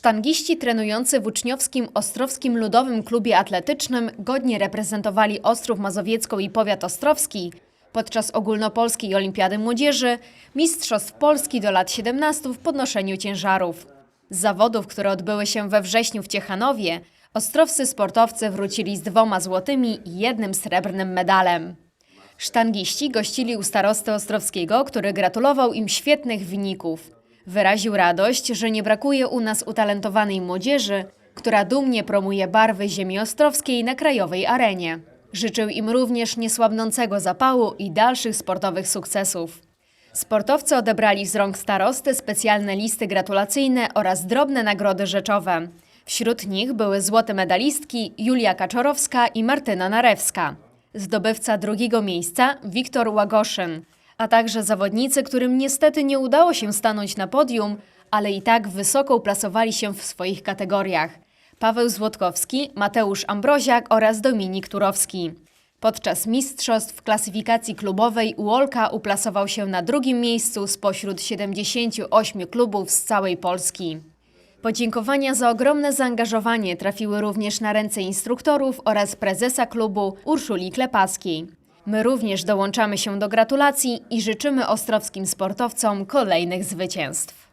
Sztangiści trenujący w uczniowskim Ostrowskim Ludowym Klubie Atletycznym godnie reprezentowali Ostrów Mazowiecką i powiat ostrowski podczas ogólnopolskiej Olimpiady Młodzieży, Mistrzostw Polski do lat 17 w podnoszeniu ciężarów. Z zawodów, które odbyły się we wrześniu w Ciechanowie, ostrowscy sportowcy wrócili z dwoma złotymi i jednym srebrnym medalem. Sztangiści gościli u starosty Ostrowskiego, który gratulował im świetnych wyników. Wyraził radość, że nie brakuje u nas utalentowanej młodzieży, która dumnie promuje barwy ziemi ostrowskiej na krajowej arenie. Życzył im również niesłabnącego zapału i dalszych sportowych sukcesów. Sportowcy odebrali z rąk starosty specjalne listy gratulacyjne oraz drobne nagrody rzeczowe. Wśród nich były złote medalistki Julia Kaczorowska i Martyna Narewska, zdobywca drugiego miejsca Wiktor Łagoszyn, a także zawodnicy, którym niestety nie udało się stanąć na podium, ale i tak wysoko uplasowali się w swoich kategoriach. Paweł Złotkowski, Mateusz Ambroziak oraz Dominik Turowski. Podczas mistrzostw klasyfikacji klubowej Uolka uplasował się na drugim miejscu spośród 78 klubów z całej Polski. Podziękowania za ogromne zaangażowanie trafiły również na ręce instruktorów oraz prezesa klubu Urszuli Klepaskiej. My również dołączamy się do gratulacji i życzymy ostrowskim sportowcom kolejnych zwycięstw.